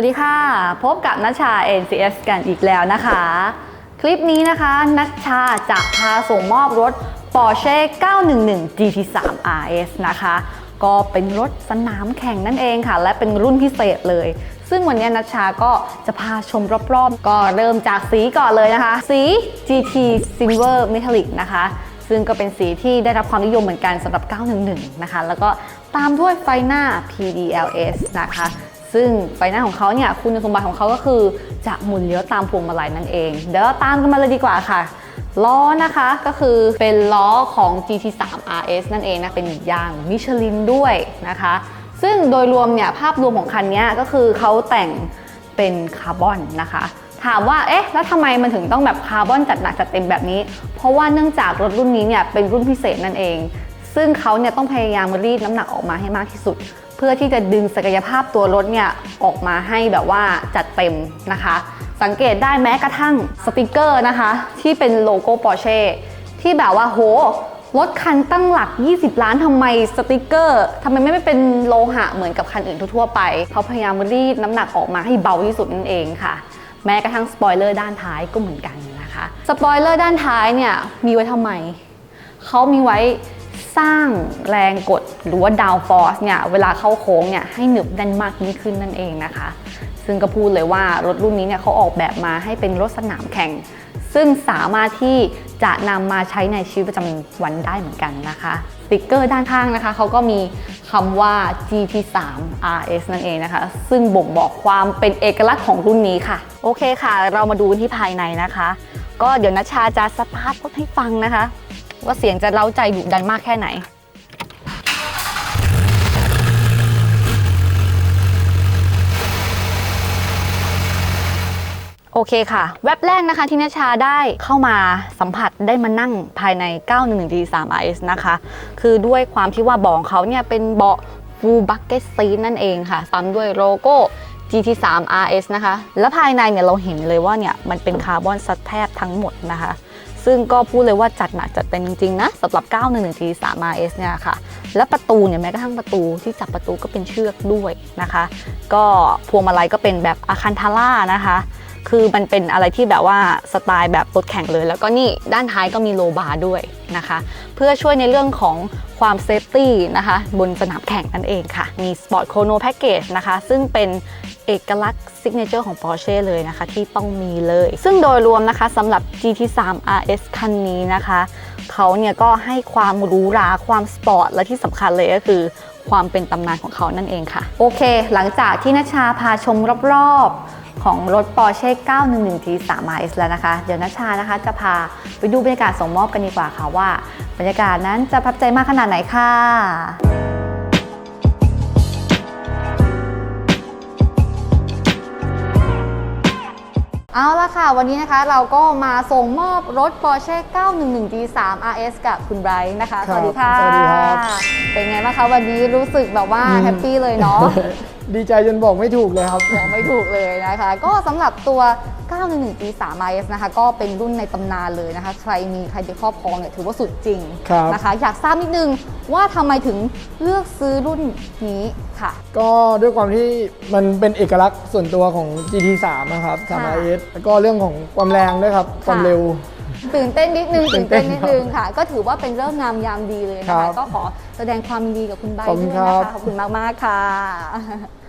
วัสดีค่ะ พบกับนัชชา NCS กันอีกแล้วนะคะ คลิปนี้นะคะนัชชาจะพาส่งมอบรถ Porsche 911 GT3 RS นะคะ ก็เป็นรถสนามแข่งนั่นเองค่ะ และเป็นรุ่นพิเศษเลย ซึ่งวันนี้นัชชาก็จะพาชมรอบๆ ก็เริ่มจากสีก่อนเลยนะคะ สี GT Silver Metallic นะคะ ซึ่งก็เป็นสีที่ได้รับความนิยมเหมือนกันสำหรับ 911 นะคะ แล้วก็ตามด้วยไฟหน้า PDLS นะคะ ซึ่งไฟหน้าของเขาเนี่ยคุณสมบัติของเขาก็คือจะหมุนเลี้ยวตามพวงมาลัยนั่นเอง เดี๋ยวเราตามกันมาเลยดีกว่าค่ะล้อนะคะก็คือเป็นล้อของ GT3 RS นั่นเองนะเป็นยางมิชลินด้วยนะคะ ซึ่งโดยรวมเนี่ยภาพรวมของคันนี้ก็คือเขาแต่งเป็นคาร์บอนนะคะ ถามว่าเอ๊ะแล้วทำไมมันถึงต้องแบบคาร์บอนจัดหนักจัดเต็มแบบนี้ เพราะว่าเนื่องจากรถรุ่นนี้เนี่ยเป็นรุ่นพิเศษนั่นเอง ซึ่งเขาเนี่ยต้องพยายามรีดน้ำหนักออกมาให้มากที่สุด เพื่อที่จะดึงศักยภาพตัวรถเนี่ยออกมาให้แบบว่าจัดเต็มนะคะ สังเกตได้แม้กระทั่งสติกเกอร์นะคะ ที่เป็นโลโก้ Porsche ที่แบบว่าโหรถคันตั้งหลัก 20 ล้านทำไมสติกเกอร์ทำไมไม่เป็นโลหะเหมือนกับคันอื่นทั่วไป เขาพยายามรีดน้ำหนักออกมาให้เบาที่สุดนั่นเองค่ะ แม้กระทั่งสปอยเลอร์ด้านท้ายก็เหมือนกันนะคะ สปอยเลอร์ด้านท้ายเนี่ยมีไว้ทำไม เขามีไว้ สร้างแรงกดหรือว่าดาวฟอร์สเนี่ยเวลาเข้าโค้งเนี่ยให้หนึบแน่นมากยิ่งขึ้นนั่นเองนะคะ ซึ่งก็พูดเลยว่ารถรุ่นนี้เนี่ยเขาออกแบบมาให้เป็นรถสนามแข่ง ซึ่งสามารถที่จะนำมาใช้ในชีวิตประจำวันได้เหมือนกันนะคะสติกเกอร์ด้านข้างนะคะเขาก็มีคำว่า GT3 RS นั่นเองนะคะ ซึ่งบ่งบอกความเป็นเอกลักษณ์ของรุ่นนี้ค่ะ โอเคค่ะ เรามาดูที่ภายในนะคะ ก็เดี๋ยวนัชชาจะสตาร์ทรถให้ฟังนะคะ ว่าเสียงจะเล้าใจดุดันมากแค่ไหน โอเคค่ะ แว็บแรกนะคะที่นชาได้เข้ามาสัมผัสได้มานั่งภายใน 911 D3 RS นะคะ คือด้วยความที่ว่าเบาะของเขาเนี่ยเป็นเบาะ full bucket seat นั่นเองค่ะ ซ้ำด้วยโลโก้ GT3 RS นะคะ และภายในเนี่ยเราเห็นเลยว่าเนี่ยมันเป็นคาร์บอนซัดแทบทั้งหมดนะคะ ซึ่งก็พูดเลยว่าจัดหนักจัดเต็มจริงๆนะสำหรับ 911 T3 RS เนี่ยค่ะ และประตูเนี่ยแม้กระทั่งประตูที่จับประตูก็เป็นเชือกด้วยนะคะ ก็พวงมาลัยก็เป็นแบบอาคันทาร่านะคะ คือมันเป็นอะไรที่แบบว่าสไตล์แบบรถแข่งเลย แล้วก็นี่ด้านท้ายก็มีโลบาร์ด้วยนะคะ เพื่อช่วยในเรื่องของความเซฟตี้นะคะ บนสนามแข่งนั่นเองค่ะ มี Sport Chrono Package นะคะ ซึ่งเป็น เอกลักษณ์ซิกเนเจอร์ของ Porsche เลยนะคะ ที่ต้องมีเลย ซึ่งโดยรวมนะคะสำหรับ GT3 RS คันนี้นะคะ เขาเนี่ยก็ให้ความหรูหราความสปอร์ต และที่สำคัญเลยก็คือความเป็นตำนานของเขานั่นเองค่ะ โอเค หลังจากที่นชาพาชมรอบๆ ของรถ Porsche 911 T3 RS แล้วนะคะ เดี๋ยวนชานะคะจะพาไปดูบรรยากาศส่งมอบกันดีกว่าค่ะว่า บรรยากาศนั้นจะประทับใจมากขนาดไหนค่ะ เอาละค่ะ วันนี้นะคะเราก็มาส่งมอบรถ Porsche 911 G3 RS กับคุณไบรท์นะคะครับสวัสดีค่ะ สวัสดีครับ เป็นไงบ้างคะวันนี้รู้สึกแบบว่าอืมแฮปปี้เลยเนาะดีใจจนบอกไม่ถูกเลยครับ บอกไม่ถูกเลยนะคะ ก็สำหรับตัว 911 G3 RS นะคะก็เป็นรุ่นในตำนานเลยนะคะ ใครมีใครไปครอบครองเนี่ยถือว่าสุดจริงครับ นะคะ อยากทราบนิดนึงว่าทำไมถึงเลือกซื้อรุ่นนี้ค่ะ ก็ด้วยความที่มันเป็นเอกลักษณ์ส่วนตัวของ GT3 นะครับค่ะ 3 RS แล้วก็เรื่องของความแรงด้วยครับ ความเร็ว ตื่นเต้นนิดนึงตื่ตื่นนเต้เต้นนนิดนึงค่ะ ก็ถือว่าเป็นเรื่องงามยามดีเลยนะครัคะ บก็ขอแสดงความยินดีกับคุณใบขอบคุด้วณยครันะบคะขอบคุณมาก ๆ ค่ะ